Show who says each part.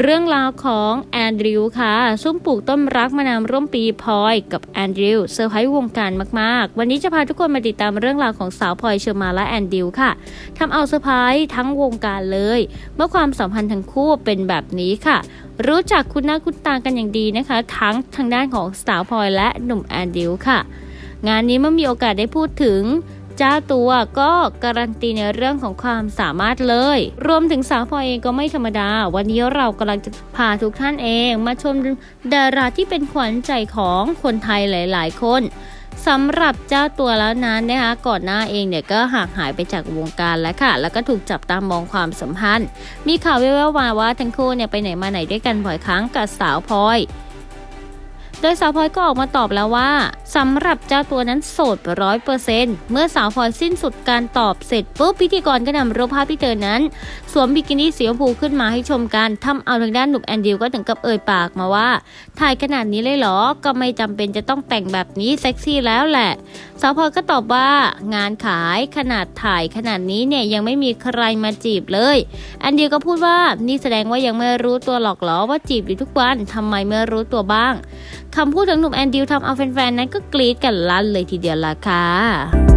Speaker 1: เรื่องราวของแอนดริวค่ะ ซุ่มปลูกต้นรักมานานร่วมปีพลอยกับแอนดริวเซอร์ไพรส์วงการมากๆ วันนี้จะพาทุกคนมาติดตามเรื่องราวของสาวพลอยเชอร์มาและแอนดริวค่ะทำเอาเซอร์ไพรส์ทั้งวงการเลย เมื่อความสัมพันธ์ทั้งคู่เป็นแบบนี้ค่ะ รู้จักคุณหน้าคุณตากันอย่างดีนะคะ ทั้งทางด้านของสาวพลอยและหนุ่มแอนดริวค่ะ งานนี้เมื่อมีโอกาสได้พูดถึง เจ้าตัวก็การันตีในเรื่องของความสามารถเลย รวมถึงสาวพลอยเองก็ไม่ธรรมดา วันนี้เรากำลังจะพาทุกท่านเองมาชมดาราที่เป็นขวัญใจของคนไทยหลาย ๆ คนสำหรับเจ้าตัวแล้วนั้นนะคะก่อนหน้าเองเนี่ยก็ห่างหายไปจากวงการแล้วค่ะ แล้วก็ถูกจับตามองความสัมพันธ์ มีข่าวแว่วๆมาว่าทั้งคู่เนี่ยไปไหนมาไหนด้วยกันบ่อยครั้งกับสาวพลอย ดยสาวพลอยก็ออกมาตอบแล้วว่าสำหรับเจ้าตัวนั้นโสดร้อยเปอร์เซ็นต์เมื่อสาวพลอยสิ้นสุดการตอบเสร็จปุ๊บพิธีกรก็นำรูปภาพที่เธอนั้น สวมบิกินี่สีชมพูขึ้นมาให้ชมกันทำเอาทางด้านหนุ่มแอนดิวก็ถึงกับเอ่ยปากมาว่า ถ่ายขนาดนี้เลยเหรอ ก็ไม่จำเป็นจะต้องแต่งแบบนี้เซ็กซี่แล้วแหละ สาวพลอยก็ตอบว่างานขายขนาดถ่ายขนาดนี้เนี่ยยังไม่มีใครมาจีบเลยแอนดิวก็พูดว่านี่แสดงว่ายังไม่รู้ตัวหรอกเหรอว่าจีบอยู่ทุกวันทำไมไม่รู้ตัวบ้างคำพูดของหนุ่มแอนดิวทำเอาแฟนๆนั้นก็กรี๊ดกันลั่นเลยทีเดียวล่ะค่ะ